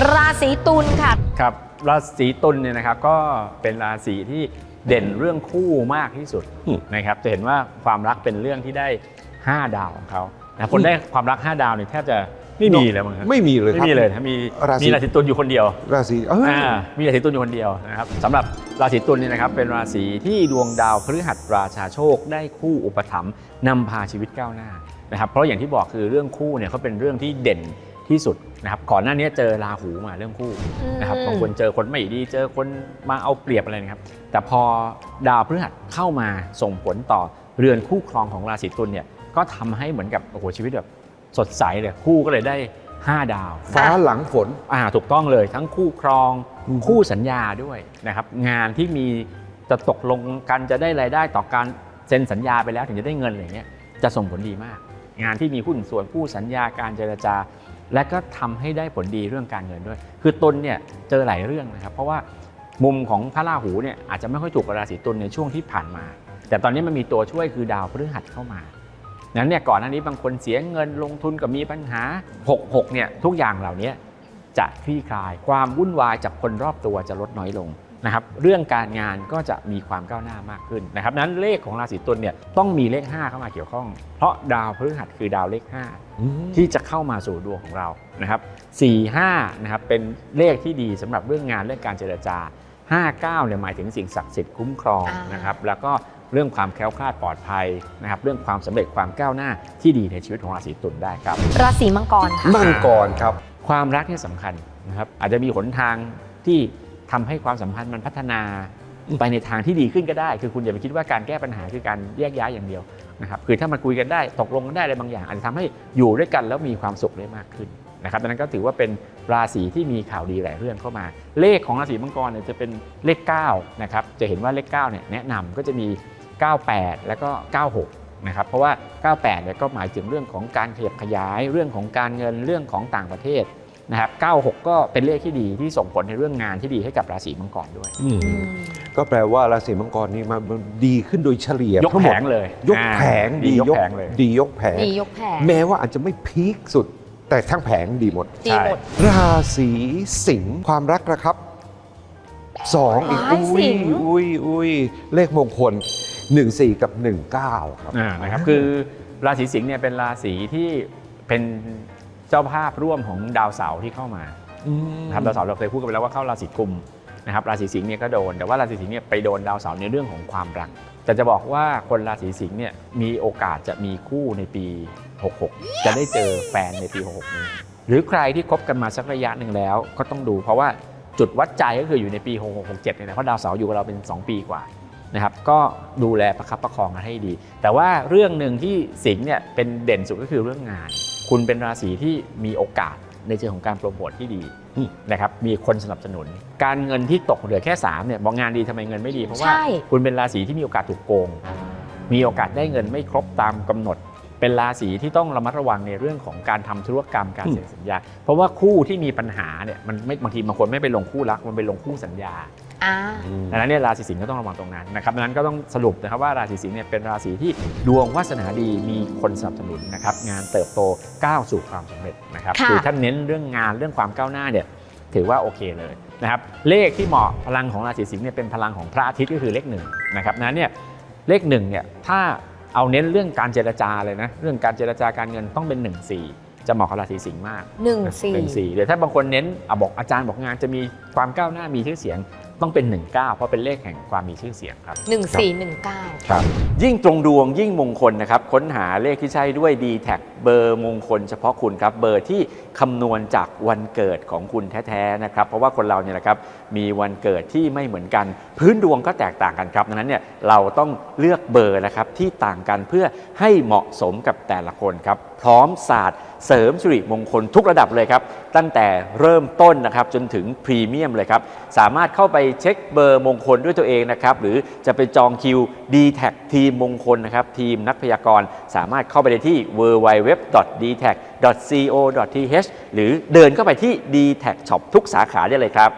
ราศีตุลค่ะ ครับราศีตุลเนี่ยนะครับก็เป็นราศีที่เด่นเรื่องคู่มากที่สุดอืมนะครับจะเห็นว่าความรักเป็นเรื่องที่ได้ 5 ดาวของเขานะคนได้ความรัก 5 ดาวเนี่ยแทบจะไม่มีเลยมั้งครับไม่มีเลยคไม่รับมีเลยนะมีราศีมีราศีตุลอยู่คนเดียว ราศีเอ้ยอ่ามีราศีตุลอยู่คนเดียวนะครับสำหรับราศีตุลเนี่ยนะครับเป็นราศีที่ดวงดาวพฤหัสราชาโชค ได้คู่อุปถัมภ์นำพาชีวิตก้าวหน้านะครับเพราะอย่างที่บอกคือเรื่องคู่เนี่ยเขาเป็นเรื่องที่เด่น ที่สุดนะครับก่อนหน้านี้เจอราหูมาเรื่องคู่นะครับอืมบางคนเจอคนไม่ดีเจอคนมาเอาเปรียบอะไรนะครับ แต่พอดาวพฤหัสเข้ามาส่งผลต่อเรือนคู่ครองของราศีตุลเนี่ยก็ทำให้เหมือนกับโอ้โหชีวิตแบบสดใสเลยคู่ก็เลยได้ 5 ดาว ฟ้าหลังฝนอ่าถูกต้องเลยทั้งคู่ครองอืมคู่สัญญาด้วยนะครับงานที่มีจะตกลงกันจะได้รายได้ต่อการเซ็นสัญญาไปแล้วถึงจะได้เงินอะไรเงี้ยจะส่งผลดีมาก งานที่มีหุ้นส่วนคู่สัญญาการเจรจา และก็ทำให้ได้ผลดีเรื่องการเงินด้วย คือตนเนี่ยเจอหลายเรื่องนะครับ เพราะว่ามุมของพระราหูเนี่ยอาจจะไม่ค่อยถูกกับราศีตุลในช่วงที่ผ่านมา แต่ตอนนี้มันมีตัวช่วยคือดาวพฤหัสเข้ามานั้นเนี่ยก่อนหน้านี้บางคนเสียเงินลงทุนกับมีปัญหา 66เนี่ยทุกอย่างเหล่านี้จะคลี่คลายความวุ่นวายจากคนรอบตัวจะลดน้อยลง นะครับเรื่องการงานก็จะมีความก้าวหน้ามากขึ้นนะครับนั้นเลขของราศีตุลเนี่ยต้องมีเลข 5 เข้ามาเกี่ยวข้อง เพราะดาวพฤหัสคือดาวเลข 5 ที่จะเข้ามาสู่ดวงของเรานะครับ4 5นะครับเป็นเลขที่ดีสำหรับเรื่องงานเรื่องการเจรจา 59เนี่ยหมายถึงสิ่งศักดิ์สิทธิ์คุ้มครองอ่านนะครับแล้วก็เรื่องความแคล้วคลาดปลอดภัยนะครับเรื่องความสำเร็จความก้าวหน้าที่ดีในชีวิตของราศีตุลได้ครับ ราศีมังกรค่ะมังกรครับ ความรักเนี่ยสำคัญนะครับอาจจะมีหนทางที่ ทำให้ความสัมพันธ์มันพัฒนาไปในทางที่ดีขึ้นก็ได้ คือคุณอย่าไปคิดว่าการแก้ปัญหาคือการแยกย้ายอย่างเดียวนะครับคือถ้ามันคุยกันได้ตกลงกันได้อะไรบางอย่างอาจจะทำให้อยู่ด้วยกันแล้วมีความสุขได้มากขึ้นนะครับดังนั้นก็ถือว่าเป็นราศีที่มีข่าวดีหลายเรื่องเข้ามา เลขของราศีมังกรเนี่ยจะเป็นเลข9นะครับจะเห็นว่าเลข9เนี่ยแนะนำก็จะมี 98 แล้วก็ 96นะครับเพราะว่า 98เนี่ยก็หมายถึงเรื่องของการขยับขยายเรื่องของการเงินเรื่องของต่างประเทศ นะครับ96 ก็เป็นเลขที่ดีที่ส่งผลในเรื่องงานที่ดีให้กับราศีมังกรด้วยอืมก็แปลว่าราศีมังกรนี่มันดีขึ้นโดยเฉลี่ยยกทั้งหแผมดงเลยยกแผงอ่าดียกแผงเลย ดียกแผง ดียกแผงแม้ว่าอาจจะไม่พีคสุด แต่ทั้งแผงดีหมด ดีหมด ราศีสิงห์ความรักนะครับสองอีกว้ายอุ้สิยงห์ อุ้ยอุ้ยเลขมงคล 14 กับ 19 ครับ อ่านะครับคือราศีสิงห์เนี่ยเป็นราศีที่เป็น เจ้าภาพร่วมของดาวเสาร์ที่เข้ามานะครับดาวเสาร์เราเคยพูดกันไปแล้วว่าเข้าราศีกุมนะครับราศีสิงห์เนี่ยก็โดนแต่ว่าราศีสิงห์เนี่ยไปโดนดาวเสาร์ในเรื่องของความรักแต่จะบอกว่าคนราศีสิงห์เนี่ยมีโอกาสจะมีคู่ในปี 66 จะได้เจอแฟนในปี 66 นี้ หรือใครที่คบกันมาสักระยะหนึ่งแล้วก็ต้องดูเพราะว่าจุดวัดใจก็คืออยู่ในปี 6667เนี่ยนะเพราะดาวเสาร์อยู่กับเราเป็น 2 ปีกว่านะครับก็ดูแลประคับประคองกันให้ดี แต่ว่าเรื่องหนึ่งที่สิงห์เนี่ยเป็นเด่นสุดก็คือเรื่องงาน คุณเป็นราศีที่มีโอกาสในเชิงของการโปรโมทที่ดีอืมนะครับมีคนสนับสนุน การเงินที่ตกเหลือแค่3เนี่ยบอกงานดีทำไมเงินไม่ดี เพราะว่าใช่คุณเป็นราศีที่มีโอกาสถูกโกง มีโอกาสได้เงินไม่ครบตามกำหนด เป็นราศีที่ต้องระมัดระวังในเรื่องของการทำธุรกรรมการเซ็นสัญญา เพราะว่าคู่ที่มีปัญหาเนี่ยมันไม่บางทีบางคนไม่ไปลงคู่รักมันไปลงคู่สัญญา อ่า ดังนั้นเนี่ยราศีสิงห์ก็ต้องระวังตรงนั้นนะครับดังนั้นก็ต้องสรุปนะครับว่าราศีสิงห์เนี่ยเป็นราศีที่ดวงวาสนาดีมีคนสนับสนุนนะครับงานเติบโตก้าวสู่ความสำเร็จนะครับค่ะ คือถ้าเน้นเรื่องงานเรื่องความก้าวหน้าเนี่ยถือว่าโอเคเลยนะครับเลขที่เหมาะพลังของราศีสิงห์เนี่ยเป็นพลังของพระอาทิตย์ก็คือเลขหนึ่งนะครับนั้นเนี่ยเลขหนึ่งเนี่ยถ้าเอาเน้นเรื่องการเจรจาเลยนะเรื่องการเจรจาการเงินต้องเป็น1 4จะเหมาะกับราศีสิงห์มาก หนึ่งสี่ หนึ่งสี่เดี๋ยวถ้าบางคนเน้นอะบอกอาจารย์บอกงานจะมีความก้าวหน้ามีชื่อเสียง ต้องเป็น 19 เพราะเป็นเลขแห่งความมีชื่อเสียงครับหนึ่งสี่หนึ่งเก้าครับ ยิ่งตรงดวงยิ่งมงคลนะครับ ค้นหาเลขที่ใช่ด้วย d t แทเบอร์มงคลเฉพาะคุณครับ เบอร์ที่คำนวณจากวันเกิดของคุณแท้ๆนะครับ เพราะว่าคนเราเนี่ยนะครับมีวันเกิดที่ไม่เหมือนกัน พื้นดวงก็แตกต่างกันครับดังนั้นเนี่ยเราต้องเลือกเบอร์นะครับที่ต่างกันเพื่อให้เหมาะสมกับแต่ละคนครับ พร้อมศาสตร์เสริมสิริมงคลทุกระดับเลยครับ ตั้งแต่เริ่มต้นนะครับจนถึงพรีเมียมเลยครับ สามารถเข้าไปเช็คเบอร์มงคลด้วยตัวเองนะครับ หรือจะไปจองคิว d t แททีมมงคลนะครับ ทีมนักพยากรณ์สามารถเข้าไปได้ที่ www.dtag.co.th หรือเดินเข้าไปที่ d t แท Shop ทุกสาขาได้เลยครับ